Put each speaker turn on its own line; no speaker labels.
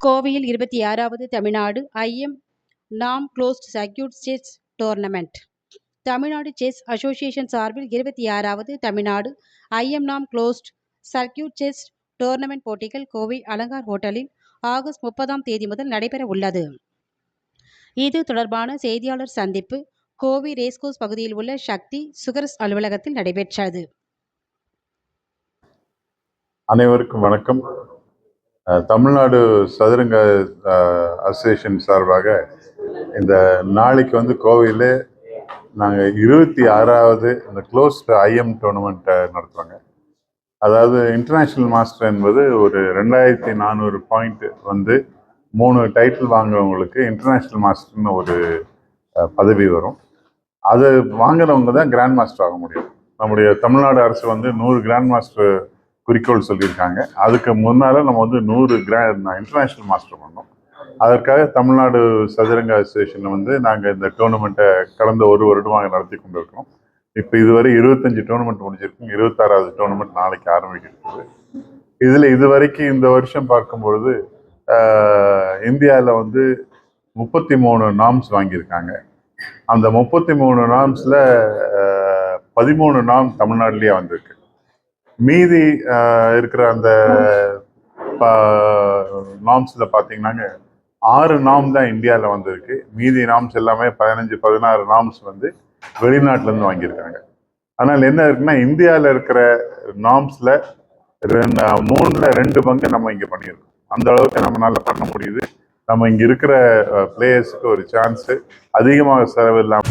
கோவையில் இருபத்தி ஆறாவது தமிழ்நாடு ஐஎம் நாம் closed circuit chess tournament Tamil Nadu chess association சார்பில் இருபத்தி ஆறாவது தமிழ்நாடு ஐஎம் நாம் க்ளோஸ்ட் சர்க்கியூட் செஸ் டோர்னமெண்ட் போட்டிகள் கோவை அலங்கார் ஹோட்டலில் ஆகஸ்ட் முப்பதாம் தேதி முதல் நடைபெற உள்ளது. இது தொடர்பான செய்தியாளர் சந்திப்பு கோவை ரேஸ்கோஸ் பகுதியில் உள்ள சக்தி சுகர்ஸ் அலுவலகத்தில் நடைபெற்றது.
அனைவருக்கும் வணக்கம். தமிழ்நாடு சதுரங்க அசோசியேஷன் சார்பாக இந்த நாளைக்கு வந்து கோவையில் நாங்கள் இருபத்தி ஆறாவது இந்த க்ளோஸ்டு ஐஎம் டோர்னமெண்ட்டை நடத்துவாங்க. அதாவது இன்டர்நேஷ்னல் மாஸ்டர் என்பது ஒரு ரெண்டாயிரத்தி நானூறு பாயிண்ட் வந்து மூணு டைட்டில் வாங்குறவங்களுக்கு இன்டர்நேஷ்னல் மாஸ்டர்னு ஒரு பதவி வரும். அது வாங்குறவங்க தான் கிராண்ட் மாஸ்டர் ஆக முடியும். நம்முடைய தமிழ்நாடு அரசு வந்து நூறு கிராண்ட் மாஸ்டர் குறிக்கோள் சொல்லியிருக்காங்க. அதுக்கு முன்னால் நம்ம வந்து நூறு கிரா இன்டர்நேஷ்னல் மாஸ்டர் பண்ணோம். அதற்காக தமிழ்நாடு சதுரங்க அசோசியேஷனில் வந்து நாங்கள் இந்த டோர்னமெண்ட்டை கடந்த ஒரு வருடமாக நடத்தி கொண்டிருக்கோம் இப்போ இதுவரை இருபத்தஞ்சு டோர்னமெண்ட் முடிஞ்சிருக்கு. இருபத்தாறாவது டோர்னமெண்ட் நாளைக்கு ஆரம்பிக்கிறது இதில் இது வரைக்கும் இந்த வருஷம் பார்க்கும்பொழுது இந்தியாவில் வந்து முப்பத்தி மூணு நாம்ஸ் வாங்கியிருக்காங்க. அந்த முப்பத்தி மூணு நாம்ஸில் பதிமூணு நாம் தமிழ்நாட்டிலேயே வந்திருக்கு. மீதி இருக்கிற அந்த நாம்ஸில் பார்த்தீங்கன்னாங்க ஆறு நாம் தான் இந்தியாவில் வந்திருக்கு. மீதி நாம்ஸ் எல்லாமே பதினஞ்சு பதினாறு நாம்ஸ் வந்து வெளிநாட்டிலேருந்து வாங்கியிருக்காங்க. ஆனால் என்ன இருக்குன்னா இந்தியாவில் இருக்கிற நாம்ஸில் ரெண்டு மூணில் ரெண்டு பங்கு நம்ம இங்கே பண்ணியிருக்கோம். அந்த அளவுக்கு நம்மளால பண்ண முடியுது. நம்ம இங்கே இருக்கிற பிளேயர்ஸுக்கு ஒரு சான்ஸு அதிகமாக செலவு இல்லாமல்